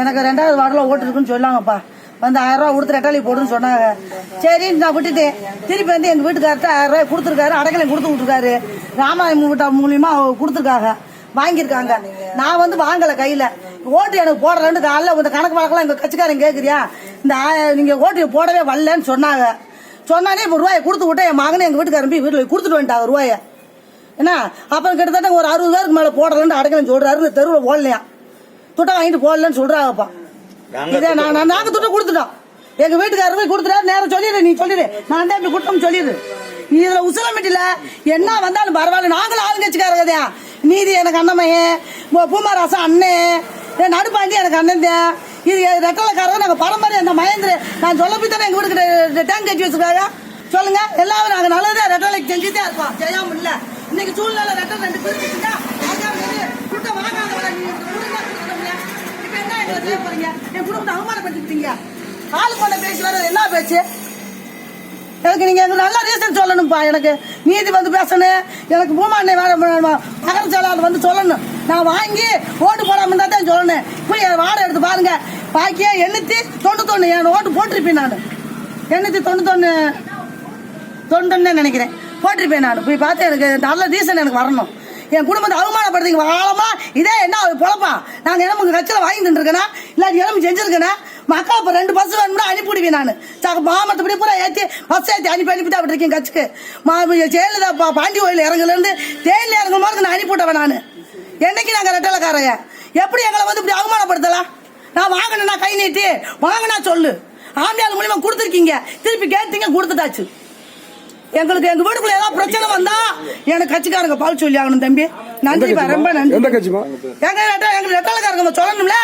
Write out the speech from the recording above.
எனக்கு ரெண்டாவது வார்டில் ஓட்டு இருக்குன்னு சொல்லாங்கப்பா வந்து ஆயிரம் ரூபா கொடுத்து ரெட்டாளி போடுன்னு சொன்னாங்க. சரின்னு நான் விட்டுட்டு திருப்பி வந்து எங்கள் வீட்டுக்கார்ட்ட ஆயிரம் ரூபாய் கொடுத்துருக்காரு அடக்கலையும் கொடுத்து விட்டுருக்காரு. ராமாயணம் வீட்டா மூலியமா கொடுத்துருக்காங்க வாங்கியிருக்காங்க. நான் வந்து வாங்கலை கையில். ஓட்டு எனக்கு போடலன்னு காலைல இந்த கணக்கு வழக்கெல்லாம் எங்கள் கட்சிக்காரன் கேட்குறியா இந்த நீங்கள் நீங்க ஓட்டு போடவே வரலன்னு சொன்னாங்க. சொன்னானே இப்போ ரூபாயை கொடுத்து விட்டேன் என் மகனை எங்கள் வீட்டுக்காரன் போய் வீட்டில் கொடுத்துட்டு வந்துட்டாங்க ரூபாயை. என்ன? அப்புறம் கிட்டத்தட்ட ஒரு அறுபது பேருக்கு மேலே போடுறேன்னு அடக்கலன்னு சொல்றாரு இந்த தெருவில் ஓடலையா துட்டை வாங்கிட்டு போடலன்னு சொல்றாங்கப்பா. இதே நான் நான் நாங்க துட்டை கொடுத்துட்டோம். எங்க வீட்டுக்காரர் போய் கொடுத்துட்டாரு. நேரம் சொல்லிடு நீ சொல்லிடு. நான் தான் இப்படி கொடுத்தோம் சொல்லிடு. நீ இதுல உசலமிட்டில என்ன வந்தாலும் பரவாயில்ல. நாங்களும் ஆளுங்கட்சிக்காரங்க நீதி எனக்கு அண்ணமையன் பூமாராசன் அண்ணன் நடுப்பாண்டி எனக்கு அண்ணன் தான். இது ரெட்டலைக்காரங்க நாங்க பரம்பரை அந்த மகேந்திர நான் சொல்ல போய் தானே எங்க வீட்டுக்கு டேங்க் கட்டி வச்சிருக்காங்க. சொல்லுங்க. எல்லாரும் நாங்க நல்லதா ரெட்டலைக்கு செஞ்சுட்டே இருக்கோம். செய்யாம இல்ல. இன்னைக்கு சூழ்நிலை ரெட்டல் ரெண்டு பிரிச்சுட்டா கூட்டம் வாங்காதவங்க நீங்க கொடுங்க, கொடுங்க. இப்ப என்ன எங்களை செய்ய போறீங்க என் குடும்பத்தை அவமானப்படுத்திட்டீங்க ஆளு கொண்ட பேசுறது என்ன பேச்சு? எனக்கு நீங்க எனக்கு நல்ல ரீசன் சொல்லணும்ப்பா எனக்கு. நீதி வந்து பேசணும் எனக்கு பூமாண்ணை நகர செயலாளர் வந்து சொல்லணும். நான் வாங்கி ஓட்டு போடாம இருந்தா தான் சொல்லணும். போய் என் வாடகை எடுத்து பாருங்க. பாக்கியா எண்ணூத்தி தொண்ணூத்தொன்னு என் ஓட்டு போட்டிருப்பேன் நான். எண்ணூத்தி தொண்ணூத்தொன்னு தொண்டுன்னு நினைக்கிறேன். போட்டிருப்பேன் நான். போய் பார்த்து எனக்கு நல்ல ரீசன் எனக்கு வரணும். என் குடும்பத்தை அவமானப்படுத்திங்க காலமா இதே என்ன பொழப்பா? நாங்கள் என்ன உங்கள் கட்சியில் வாங்கி தந்துருக்கேனா? இல்லாட்டி எலும்பு செஞ்சிருக்கேனா? மக்கள் இப்போ ரெண்டு பஸ் வேணும்னா அனுப்பிவிடுவேன் நான். சாக்க மாமத்தப்படி பூரா ஏற்றி பஸ் ஏற்றி அனுப்பி அனுப்பிட்டு அப்படி இருக்கேன் கட்சிக்கு. மா ஜெயலலிதா பா பாண்டி கோயில் இறங்குலேருந்து ஜெயிலில் இறங்கும் போது நான் அனுப்பிவிட்டவன் நான். என்னைக்கு நாங்கள் ரெட்டலக்காரங்க? எப்படி எங்களை வந்து இப்படி அவமானப்படுத்தலாம்? நான் வாங்கினா கை நீட்டி? வாங்கினா சொல்லு. ஆம்பியால் மூலியமா கொடுத்துருக்கீங்க. திருப்பி கேட்டீங்க கொடுத்துட்டாச்சு. எங்களுக்கு எங்க வீட்டுக்குள்ள ஏதாவது பிரச்சனை வந்தா எனக்கு கட்சிக்காரங்க பால் சொல்லி ஆகணும் தம்பி. நன்றி ரொம்ப நன்றி. எங்க எங்க ரெட்டலக்காரங்க சொல்லணும்ல?